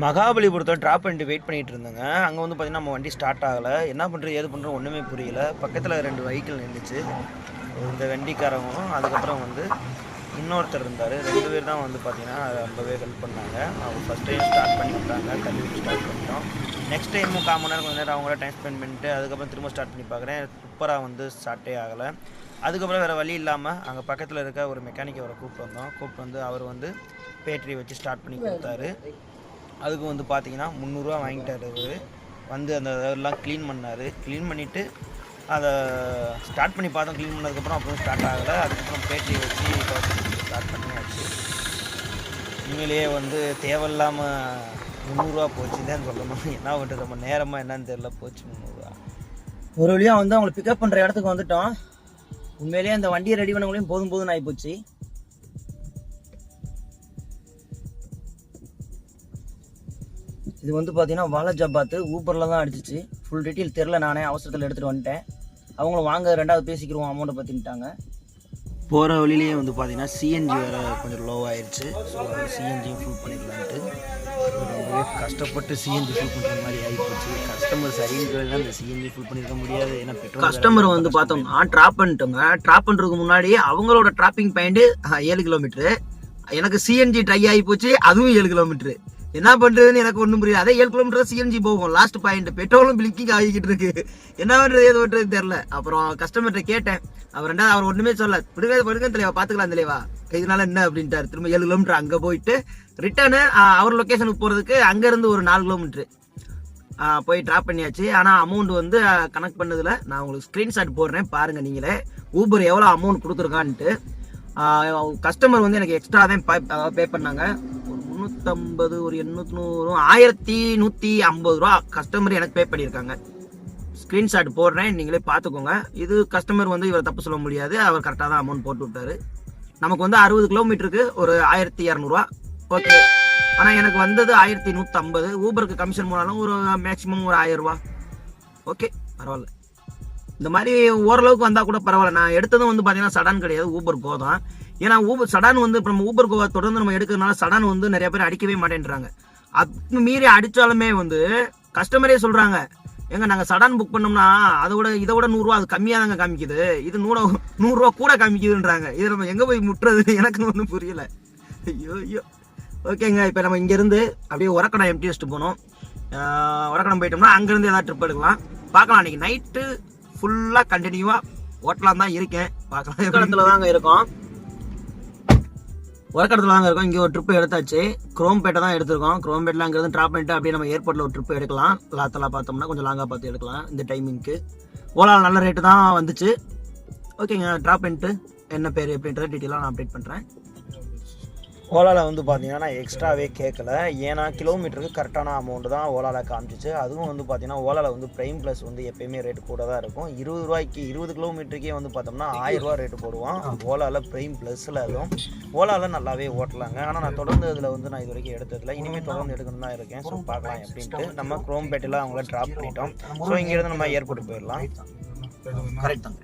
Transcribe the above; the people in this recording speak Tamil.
மகாபலிபுரத்தில் ட்ராப் பண்ணிட்டு வெயிட் பண்ணிட்டு இருந்தேங்க. அங்கே வந்து பார்த்தீங்கன்னா நம்ம வண்டி ஸ்டார்ட் ஆகலை. என்ன பண்ணுறது ஏது பண்ணுறோம் ஒன்றுமே புரியல. பக்கத்தில் ரெண்டு வெஹிக்கிள் நின்றுச்சு இந்த வண்டிக்காரவங்களும் அதுக்கப்புறம் வந்து இன்னொருத்தர் இருந்தார். ரெண்டு பேர் தான் வந்து பார்த்தீங்கன்னா ரொம்பவே ஹெல்ப் பண்ணாங்க. அவங்க ஃபஸ்ட் டைம் ஸ்டார்ட் பண்ணி விட்டாங்க. தள்ளி ஸ்டார்ட் பண்ணிட்டோம். நெக்ஸ்ட் டைமும் கால் மணி நேரம் கொஞ்சம் நேரம் அவங்கள டைம் ஸ்பெண்ட் பண்ணிட்டு அதுக்கப்புறம் திரும்ப ஸ்டார்ட் பண்ணி பார்க்குறேன் சூப்பராக வந்து ஸ்டார்ட்டே ஆகலை. அதுக்கப்புறம் வேறு வழி இல்லாமல் அங்கே பக்கத்தில் இருக்க ஒரு மெக்கானிக் அவரை கூப்பிட்டு வந்தோம். கூப்பிட்டு வந்து அவர் வந்து பேட்டரி வச்சு ஸ்டார்ட் பண்ணி கொடுத்தாரு. அதுக்கு வந்து பார்த்தீங்கன்னா முந்நூறுரூவா வாங்கிட்டாரு அவர் வந்து அந்த இதெல்லாம் க்ளீன் பண்ணார். க்ளீன் பண்ணிவிட்டு அதை ஸ்டார்ட் பண்ணி பார்த்தோம். க்ளீன் பண்ணதுக்கப்புறம் அப்புறம் ஸ்டார்ட் ஆகலை. அதுக்கப்புறம் பேட்டி வச்சு ஸ்டார்ட் பண்ணியாச்சு. உண்மையிலேயே வந்து தேவையில்லாமல் முந்நூறுரூவா போச்சு தான் சொல்லணும் என்ன பண்ணுறது நம்ம நேரமாக என்னன்னு தெரில போச்சு முந்நூறுரூவா ஒரு வழியாக வந்து அவங்களை பிக்கப் பண்ணுற இடத்துக்கு வந்துட்டோம். உண்மையிலேயே அந்த வண்டியை ரெடி பண்ணவங்களையும் போதும் போதும் ஆகிப்போச்சு இது வந்து பார்த்தீங்கன்னா வாலஜாபாத்து ஊப்பரில் தான் அடிச்சிச்சு. ஃபுல் டீட்டெயில் தெரில நானே. அவசரத்தில் எடுத்துகிட்டு வந்துட்டேன். அவங்களும் வாங்க ரெண்டாவது பேசிக்கிறோம் அமௌண்ட்டை பற்றின்ட்டாங்க போகிற வழியிலேயே வந்து பார்த்தீங்கன்னா சிஎன்ஜி வேறு கொஞ்சம் லோ ஆயிடுச்சு ஸோ சிஎன்ஜியும் ஃபுல் பண்ணிக்கலான்ட்டு. ரொம்பவே கஷ்டப்பட்டு சிஎன்ஜி ஃபுல் பண்ணுற மாதிரி ஆகிப்போச்சு கஸ்டமர் சரின்னு அந்த சிஎன்ஜி ஃபுல் பண்ணியிருக்க முடியாது. ஏன்னா பெட்ரோல் கஸ்டமர் வந்து பார்த்தோம்னா ட்ராப் பண்ணிட்டோங்க. ட்ராப் பண்ணுறதுக்கு முன்னாடி அவங்களோட ட்ராப்பிங் பாயிண்ட் ஏழு கிலோமீட்ரு எனக்கு சிஎன்ஜி ட்ரை ஆகி போச்சு அதுவும் ஏழு கிலோமீட்ரு என்ன பண்ணுறதுன்னு எனக்கு ஒன்றும் புரியல. அதே ஏழு கிலோமீட்டர் சிஎன்ஜி போகும். லாஸ்ட் பாயிண்ட் பெட்ரோலும் பிளிக்கிங் ஆகிக்கிட்டு இருக்கு. என்ன பண்ணுறது ஏது பண்ணுறது தெரில அப்புறம் கஸ்டமர்கிட்ட கேட்டேன். அவர் ரெண்டாவது அவர் ஒன்றுமே சொல்ல விடுங்க விடுங்க தலைவா பார்த்துக்கலாம் தலைவா இதனால என்ன அப்படின்ட்டார். திரும்ப ஏழு கிலோமீட்டர் அங்கே போயிட்டு ரிட்டர்னு அவர் லொக்கேஷனுக்கு போகிறதுக்கு அங்கேருந்து ஒரு நாலு கிலோமீட்ரு போய் ட்ராப் பண்ணியாச்சு. ஆனால் அமௌண்ட் வந்து கனெக்ட் பண்ணதில் நான் உங்களுக்கு ஸ்க்ரீன்ஷாட் போடுறேன். பாருங்கள் நீங்களே. ஊபர் எவ்வளோ அமௌண்ட் கொடுத்துருக்கான்ட்டு. கஸ்டமர் வந்து எனக்கு எக்ஸ்ட்ரா தான் பே பே பண்ணாங்க. நூற்றம்பது ஒரு எண்ணூற்றி நூறு ஆயிரத்தி நூற்றி ஐம்பது ரூபா கஸ்டமர் எனக்கு பே பண்ணியிருக்காங்க. ஸ்க்ரீன்ஷாட் போடுறேன் நீங்களே பார்த்துக்கோங்க. இது கஸ்டமர் வந்து இவர் தப்பு சொல்ல முடியாது அவர் கரெக்டாக தான் அமௌண்ட் போட்டு விட்டாரு. நமக்கு வந்து அறுபது கிலோமீட்டருக்கு ஒரு ஆயிரத்தி இரநூறுவா ஓகே ஆனால் எனக்கு வந்தது ஆயிரத்தி நூற்றம்பது ஊபருக்கு கமிஷன் போனாலும் ஒரு மேக்ஸிமம் ஒரு ஆயிரம் ரூபா. ஓகே பரவாயில்ல. இந்த மாதிரி ஓரளவுக்கு வந்தால் கூட பரவாயில்ல. நான் எடுத்ததும் வந்து பார்த்தீங்கன்னா சடான் கிடையாது. ஊபர் கோ தான். ஏன்னா ஊபர் சடான் வந்து இப்போ நம்ம ஊபர் கோவை தொடர்ந்து நம்ம எடுக்கிறதுனால சடான் வந்து நிறைய பேர் அடிக்கவே மாட்டேன்றாங்க. அது மீறி அடித்தாலுமே வந்து கஸ்டமரே சொல்கிறாங்க ஏங்க நாங்கள் சடான் புக் பண்ணோம்னா அதை விட இதை விட நூறுரூவா அது கம்மியாக தாங்க காமிக்குது. இது நூறு நூறுரூவா கூட காமிக்குதுன்றாங்க. இது நம்ம எங்கே போய் முட்டுறது? எனக்கு ஒன்றும் புரியல. ஐயோ ஐயோ. ஓகேங்க இப்போ நம்ம இங்கேருந்து அப்படியே உரக்கடம் எம்டிஎஸ்ட்டு போனோம். உரக்கடம் போயிட்டோம்னா அங்கேருந்து ஏதாவது ட்ரிப் எடுக்கலாம். பார்க்கலாம் அன்றைக்கி நைட்டு ஃபுல்லாக கண்டினியூவாக ஓட்டலாம் தான் இருக்கேன். பார்க்கலாம் இடத்துல தாங்க இருக்கோம். ஒர்க்கடத்தில் தாங்க இருக்கோம். இங்கே ஒரு ட்ரிப் எடுத்தாச்சு. குரோம்பேட்டை தான் எடுத்திருக்கோம். குரோம்பேட்டில் அங்கேருந்து ட்ராப் பண்ணிட்டு அப்படியே நம்ம ஏர்போர்ட்டில் ஒரு ட்ரிப் எடுக்கலாம். லாத்தெல்லாம் பார்த்தோம்னா கொஞ்சம் லாங்காக பார்த்து எடுக்கலாம். இந்த டைமிங்க்கு ஓலாவில் நல்ல ரேட்டு தான் வந்துச்சு. ஓகேங்க ட்ராப் பண்ணிட்டு என்ன பேர் எப்படின்றத டீட்டெயிலாக நான் அப்டேட் பண்ணுறேன் ஓலாவில் வந்து பார்த்தீங்கன்னா நான் எக்ஸ்ட்ராவே கேட்கல ஏன்னா கிலோமீட்டருக்கு கரெக்டான அமௌண்ட் தான் ஓலாவில் காமிச்சிச்சு. அதுவும் வந்து பார்த்தீங்கன்னா ஓலாவில் வந்து ப்ரைம் ப்ளஸ் வந்து எப்பயுமே ரேட்டு கூட தான் இருக்கும். இருபது ரூபாய்க்கு இருபது கிலோமீட்டருக்கே வந்து பார்த்தோம்னா ஆயிரம் ரூபா ரேட்டு போடுவான். ஓலாவில் ப்ரைம் ப்ளஸில் அதுவும். ஓலாவில் நல்லாவே ஓட்டலாங்க. ஆனால் நான் தொடர்ந்து இதில் வந்து நான் இது வரைக்கும் எடுத்ததில்ல இனிமேல் தொடர்ந்து எடுக்கணும் தான் இருக்கேன். ஸோ பார்க்கலாம் எப்படின்ட்டு. நம்ம குரோம்பேட்டில் அவங்கள ட்ராப் பண்ணிட்டோம். ஸோ இங்கேருந்து நம்ம ஏர்போர்ட்டுக்கு போயிடலாம். கரெக்ட் தான்.